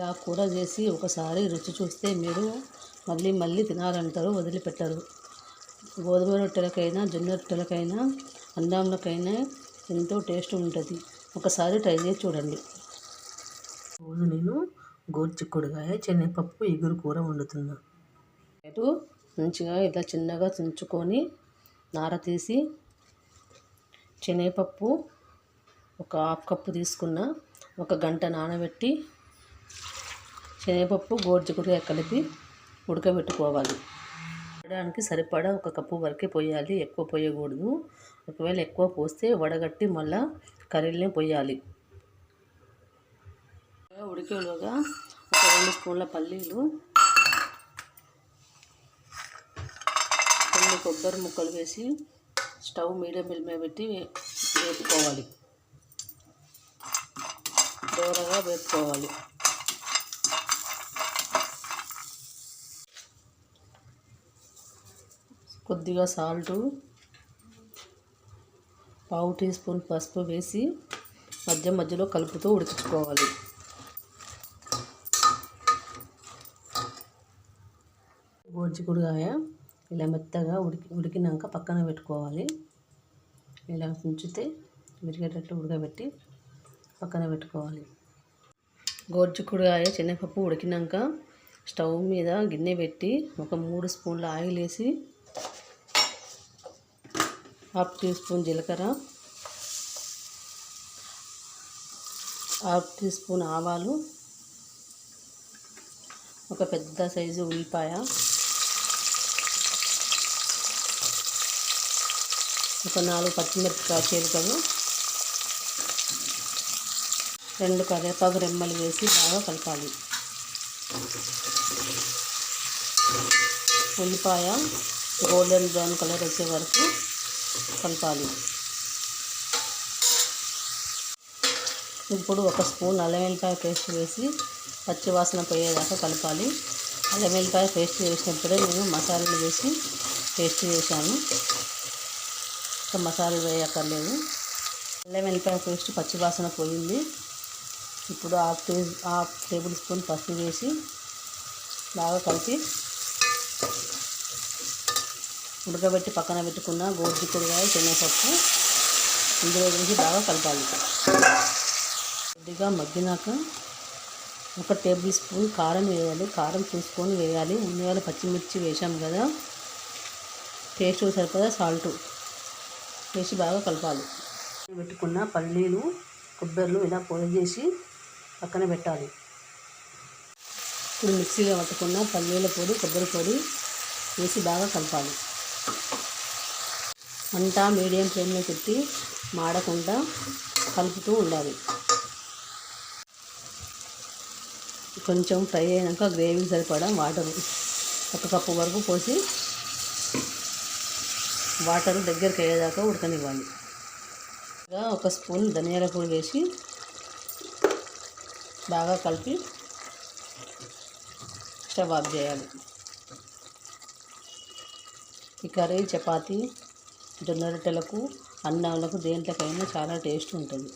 ఇలా కూర చేసి ఒకసారి రుచి చూస్తే మీరు మళ్ళీ మళ్ళీ తినాలంటారు వదిలిపెట్టరు. గోధుమ రొట్టెలకైనా జొన్న రొట్టెలకైనా అన్నంలకైనా ఎంతో టేస్ట్ ఉంటుంది. ఒకసారి ట్రై చేసి చూడండి. రోజు నేను గోరుచిక్కుడుకాయ శనగపప్పు ఎగురు కూర వండుతున్నా. ఇటు మంచిగా ఇలా చిన్నగా తుంచుకొని నార తీసి శనగపప్పు ఒక హాఫ్ కప్పు తీసుకున్న ఒక గంట నానబెట్టి శనగపప్పు గోరుచిక్కుడుకాయ కలిపి ఉడకబెట్టుకోవాలి. వడడానికి సరిపడా ఒక కప్పు వరకే పోయాలి. ఎక్కువ పోయకూడదు. ఒకవేళ ఎక్కువ పోస్తే వడగట్టి మళ్ళా కర్రీలనే పోయాలి. ఉడికేలోగా ఒక రెండు స్పూన్ల పల్లీలు కొన్ని కొబ్బరి ముక్కలు వేసి స్టవ్ మీడియం బిల్ మీద పెట్టి వేపుకోవాలి. దూరగా వేపుకోవాలి. కొద్దిగా సాల్టు పావు టీ స్పూన్ పసుపు వేసి మధ్య మధ్యలో కలుపుతూ ఉడికించుకోవాలి. గోర్చికుడుగాయ ఇలా మెత్తగా ఉడికి ఉడికినాక పక్కన పెట్టుకోవాలి. ఇలా ఉంచితే విరిగేటట్టు ఉడకబెట్టి పక్కన పెట్టుకోవాలి. గోర్చికుడుగాయ శనగపప్పు ఉడికినాక స్టవ్ మీద గిన్నె పెట్టి ఒక మూడు స్పూన్ల ఆయిల్ వేసి హాఫ్ టీ స్పూన్ జీలకర్ర హాఫ్ టీ స్పూన్ ఆవాలు ఒక పెద్ద సైజు ఉల్లిపాయ ఒక నాలుగు పచ్చిమిరపకాయ చీలికలు రెండు కరివేపాకు రెమ్మలు వేసి బాగా కలపాలి. ఉల్లిపాయ గోల్డెన్ బ్రౌన్ కలర్ వచ్చే వరకు కలపాలి. ఇప్పుడు ఒక స్పూన్ అల్లం వెల్లిపాయ పేస్ట్ వేసి పచ్చి వాసన పోయేదాకా కలపాలి. అల్లం వెల్లిపాయ పేస్ట్ వేసినప్పుడే నేను మసాలాలు వేసి పేస్ట్ చేశాను. ఇంకా మసాలాలు వేయక్కర్లేదు. అల్లం వెల్లిపాయ పేస్ట్ పచ్చి వాసన పోయింది. ఇప్పుడు హాఫ్ టే హాఫ్ టేబుల్ స్పూన్ పసుపు వేసి బాగా కలిపి ఉడకబెట్టి పక్కన పెట్టుకున్న గోరుచిక్కుడుకాయ శనగపప్పు. ఇందులో వేసి బాగా కలపాలి. కొద్దిగా మగ్గినాక ఒక టేబుల్ స్పూన్ కారం వేయాలి. కారం చూసుకొని వేయాలి. ముందుగా పచ్చిమిర్చి వేసాం కదా. టేస్ట్ సరిపడా సాల్ట్ వేసి బాగా కలపాలి. పెట్టుకున్న పల్లీలు కొబ్బరిలు ఇలా పొడి చేసి పక్కన పెట్టాలి. ఇప్పుడు మిక్సీలో పట్టుకున్న పల్లీల పొడి కొబ్బరి పొడి వేసి బాగా కలపాలి. అంతా మీడియం ఫ్లేమ్లో పెట్టి మాడకుండా కలుపుతూ ఉండాలి. కొంచెం ఫ్రై అయినాక గ్రేవీ సరిపడా వాటర్ ఒక కప్పు వరకు పోసి వాటర్ దగ్గరికి అయ్యేదాకా ఉడకనివ్వాలి. ఒక స్పూన్ ధనియాల పొడి వేసి బాగా కలిపి స్టవ్ ఆఫ్ చేయాలి. ఈ కర్రీ చపాతీ జొన్న రొట్టెలకు అన్నాలకు దేంట్లోకైనా చాలా టేస్ట్ ఉంటుంది.